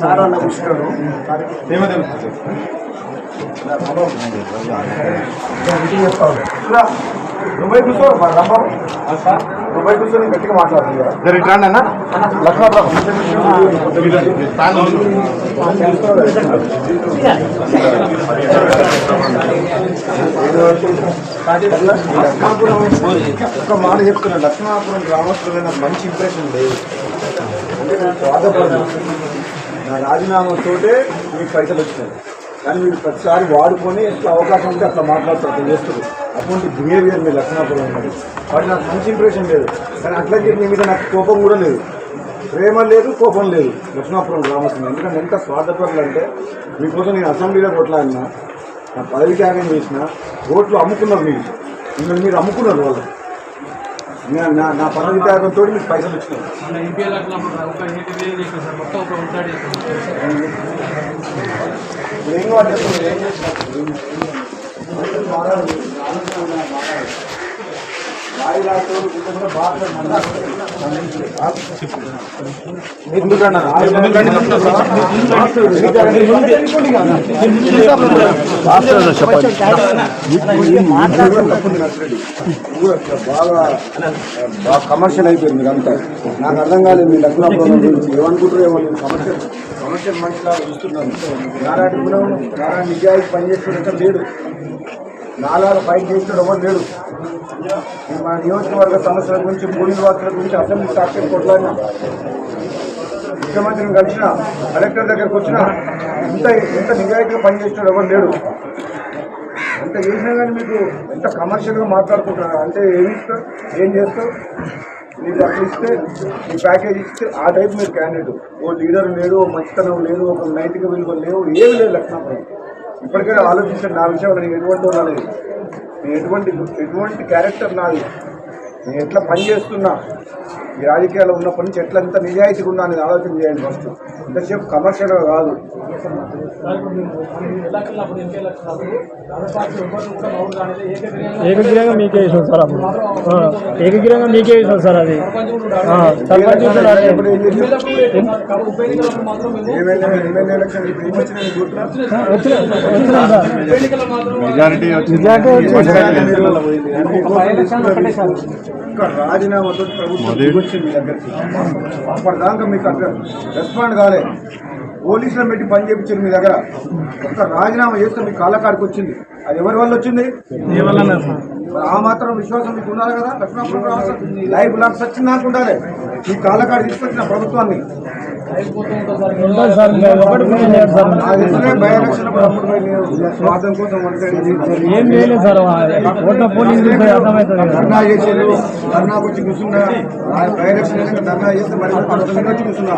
సారా కూర్చున్నాడు కూర్చో రంబాబు నువ్వై కూర్చొని గట్టిగా మాట్లాడుతుంది కదా ఇట్లా అన్న లక్ష్మణరావు లక్ష్మాపురం ఒక మాట చెప్తున్నా. లక్ష్మాపురం గ్రామస్తులు నాకు మంచి ఇంప్రెషన్ లేదు. అంటే నేను నా రాజీనామాతోటే మీకు పైసలు వచ్చినాయి. కానీ మీరు ప్రతిసారి వాడుకొని ఎట్లా అవకాశం ఉంటే అట్లా మాట్లాడుతారు అట్లా చేస్తారు. అటువంటి బిహేవియర్ మీరు లక్ష్మాపురం ఉన్నది. వాటి నాకు మంచి ఇంప్రెషన్ లేదు. కానీ అట్లా చెప్పి మీ మీద నాకు కోపం కూడా లేదు. ప్రేమ లేదు కోపం లేదు లక్ష్మాపురం గ్రామస్తులు. ఎందుకంటే ఎంత స్వార్థపరులు అంటే మీకోసం నేను అసెంబ్లీలో కొట్లాడినా నా పదవి త్యాగం చేసిన ఓట్లు అమ్ముకున్నారు మీరు మిమ్మల్ని మీరు అమ్ముకున్నారు వాళ్ళు నా- నా పదవి త్యాగంతో మీకు పైసలు వచ్చినాయి ఏం కావాలి ఏం? బాగా కమర్షియల్ అయిపోయింది మీరు అంతా నాకు అర్థం కాలేదు మీ లగ్నాపురం గురించి ఏమనుకుంటారో ఏమో కమర్షియల్ కమర్షియల్ మనిషిలాగా చూస్తున్నాను నారాయణ నారాయణ నిజాయితీ పనిచేస్తున్నట్టు లేడు. నాలుగు ఫైట్ చేస్తున్నాడు ఎవరు లేడు. మా నియోజకవర్గ సమస్యల గురించి భూమి వాసుల గురించి అసెంబ్లీ సాక్షి కొట్లాడినా ముఖ్యమంత్రిని కలిసిన కలెక్టర్ దగ్గరకు వచ్చిన ఇంత ఇంత నిజాయితీగా పనిచేస్తున్నాడు ఎవరు లేడు. ఎంత చేసినా కానీ మీకు ఎంత కమర్షియల్గా మాట్లాడుకుంటున్నారు? అంటే ఏమి ఇస్తారు ఏం చేస్తావు నీకు అట్లా ఇస్తే ఈ ప్యాకేజ్ ఇస్తే ఆ టైప్ మీరు క్యాండిడేట్ ఓ లీడర్ లేడు ఓ మంచితనం లేదు ఒక నైతిక విలువలు లేవు ఏమి లేదు లక్షణాపురం ఇప్పటికైనా ఆలోచించండి. నా విషయంలో నేను ఎటువంటి ఉండాలి నేను ఎటువంటి ఎటువంటి క్యారెక్టర్ నాది. నేను ఎట్లా పని చేస్తున్నా? ఈ రాజకీయాల్లో ఉన్నప్పటి నుంచి ఎట్లా ఎంత నిజాయితీగా ఉన్నా అనేది ఆలోచన చేయండి ఫస్ట్ ఇంతసేపు కమర్షియల్గా కాదు. కాలేదు ఏకగ్రీవంగా మీకే వేసాం సార్ అప్పుడు. ఆ, ఏకగ్రీవంగా మీకే వేసాం సార్ అది. ఆ, సర్పంచ్ రాజీనామాతో ప్రభుత్వం మీకు అక్కడ రెస్పాండ్ కాలే పోలీసులను పెట్టి పని చేయించారు మీ దగ్గర? ఒక్క రాజీనామా చేస్తే మీ కాళ్ళకాడికి వచ్చింది. అది ఎవరి వల్ల వచ్చింది? ఆ మాత్రం విశ్వాసం మీకు ఉండాలి కదా? రాష్ట్రం లైఫ్ లాక్స్ వచ్చింది నాకు ఉండాలి మీ కాళ్ళకాడి తీసుకొచ్చిన ప్రభుత్వాన్ని. ఉంటుంది సార్ కోసం ఏం చేయలేదు సార్. ఓట్ల పోలింగ్ చూస్తే అర్థమవుతుంది ధర్నా చేసేది ధర్నా వచ్చి కూర్చున్నా ఆ ధర్నా చేస్తే మరి కూర్చున్నా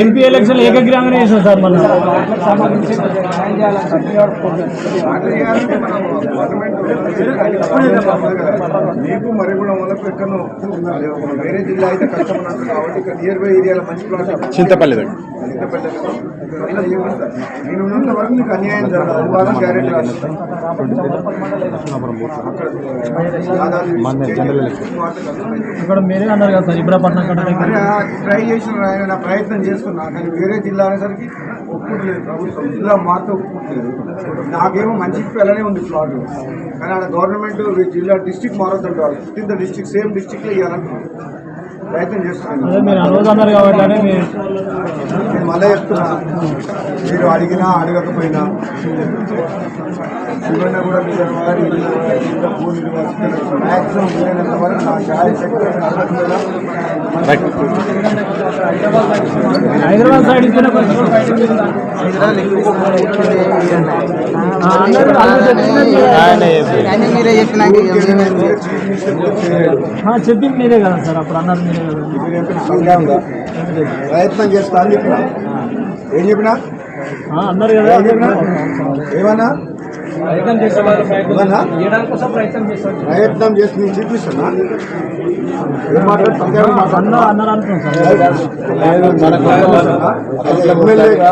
ఎంపీ ఎలక్షన్ ఎలక్షన్ ఏకగ్రీవంగానే వేసాం సార్ మన మీకు మరి కూడా ఎక్కడో ఉన్నారు. ఒక వేరే జిల్లా అయితే కష్టం ఉన్నట్టు కాబట్టి ఇక్కడ నియర్ బై ఏరియాలో మంచి ప్లాట్ చింతపల్లి దగ్గర. చింతపల్లి? నేను ఉన్నంత వరకు మీకు అన్యాయం జరగదు. అది మాత్రం గ్యారెంటీ రాదు. ఇక్కడ మీరే అన్నారు కదా సార్ ఇబ్రాపట్నం మరి ఆ ట్రై చేసిన ఆయన ప్రయత్నం చేస్తున్నా కానీ వేరే జిల్లా అనేసరికి ఒప్పుకోలేదు ప్రభుత్వం. జిల్లా మాత్రం ఒప్పుకోలేదు. నాకేమో మంచి పిల్లనే ఉంది ప్లాట్. కానీ ఆడ గవర్నమెంట్ జిల్లా డిస్టిక్ మారొద్దంటే వాళ్ళు ఫిఫ్టీన్త్ డిస్టిక్ సేమ్ డిస్టిక్లో ఇవ్వాలంటున్నారు ప్రయత్నం చేస్తున్నాను. మీరు ఆ రోజు అన్నారు కాబట్టి అని మీరు నేను మళ్ళీ చెప్తున్నా. మీరు అడిగినా అడగకపోయినా శివన్న కూడా మీ వారి భూమి మ్యాక్సిమం వీలైనంత వరకు నా హైదరాబాద్ సైడ్ ఇస్తేనే చెప్పింది మీరే కదా సార్ అప్పుడు అన్నారు మీరే కదా. ప్రయత్నం చేస్తా అని చెప్పిన? ఏం చెప్పినా అన్నారు కదా ఏమన్నా? ప్రయత్నం చేసే నేను చూపిస్తున్నా. ఎమ్మెల్యేగా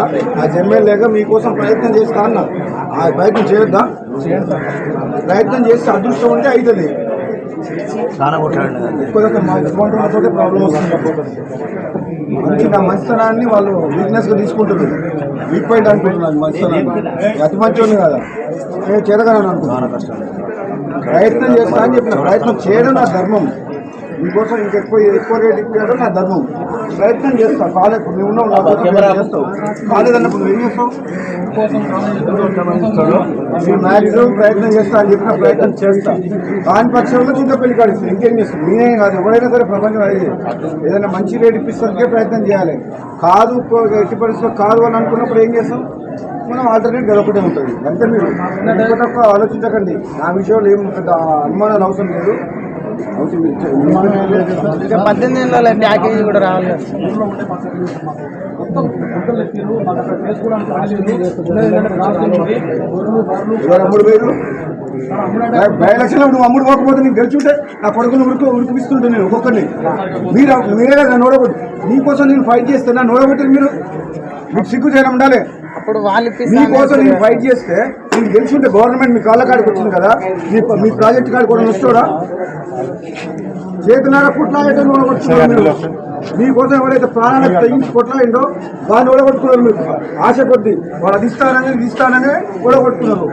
ఎమ్మెల్యేగా మీకోసం ప్రయత్నం చేస్తా అన్నా. ఆ ప్రయత్నం చేయొద్దా? ప్రయత్నం చేస్తే అదృష్టం ఉంటే అవుతుంది ఎక్కువ ఇటువంటి ప్రాబ్లం వస్తుంది. మంచి నా మంచితనాన్ని వాళ్ళు వీక్నెస్గా తీసుకుంటున్నారు. వీక్ పాయింట్ అనుకుంటున్నాను మంచితనాన్ని అతి మంచి కదా. నేను చేరగలను అనుకుంటున్నాను ప్రయత్నం చేస్తా అని చెప్పిన ప్రయత్నం చేయడం నా ధర్మం. మీకోసం ఇంకెక్కువ ఎక్కువ రేట్ ఇప్పడం నా ధర్మం. ప్రయత్నం చేస్తాను కాలేదు నువ్వు ఉన్నావు నా కోసం చేస్తావు కాలేదన్నప్పుడు నువ్వు ఏం చేస్తావు? నేను మ్యాక్సిమం ప్రయత్నం చేస్తా అని చెప్పిన ప్రయత్నం చేస్తా. దాని పక్షంలో చిన్న పెళ్ళి కాడిస్తుంది. ఇంకేం చేస్తాం నేనే కాదు ఎవరైనా సరే ప్రపంచం అదే. ఏదైనా మంచి రేట్ ఇప్పిస్తానికే ప్రయత్నం చేయాలి. కాదు ఎట్టి పరిస్థితిలో కాదు అని అనుకున్నప్పుడు ఏం చేస్తాం? మనం ఆల్టర్నేట్ గెలవకటే ఉంటుంది. అంతే మీరు. ఎక్కువ తక్కువ ఆలోచించకండి. నా విషయంలో ఏం పెద్ద అనుమానాలు అవసరం లేదు. పద్దెనిమిది నెలల ప్యాకేజీ కూడా రావాలి. బై లక్షలు నువ్వు అమ్ముడు పోకపోతే నీకు గెలుచుంటే నా కొడుకుని ఉరికి ఉరికిపిస్తుంటే నేను ఒక్కొక్కరిని మీరు మీరే కదా నీకోసం నేను ఫైట్ చేస్తే నా నోడగొట్టి మీరు? మీకు సిగ్గు చేయడం ఉండాలి. అప్పుడు వాళ్ళు మీకోసం నేను ఫైట్ చేస్తే నేను గెలిచుంటే గవర్నమెంట్ మీ కాళ్ళ కాడికి వచ్చింది కదా? మీ మీ ప్రాజెక్ట్ కాడికి కూడా వస్తాడా? చేతులారా మీరు. మీకోసం ఎవరైతే ప్రాణాలకు తెగించి కొట్లాడిండో వాడిని ఓడగొట్టుకున్నారు మీరు. ఆశ కొద్ది వాడు అది ఇస్తానని ఇది ఇస్తానని ఓడగొట్టుకున్నారు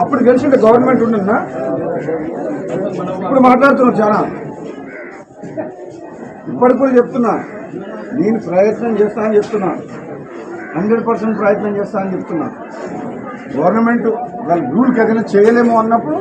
అప్పుడు గెలిచింటే గవర్నమెంట్ ఉంటుందా? ఇప్పుడు మాట్లాడుతున్నారు చాలా. ఇప్పటికి కూడా చెప్తున్నా. నేను ప్రయత్నం చేస్తా అని చెప్తున్నా. హండ్రెడ్ పర్సెంట్ ప్రయత్నం చేస్తా అని చెప్తున్నా. గవర్నమెంట్ వాళ్ళ రూల్కి ఏదైనా చేయలేము అన్నప్పుడు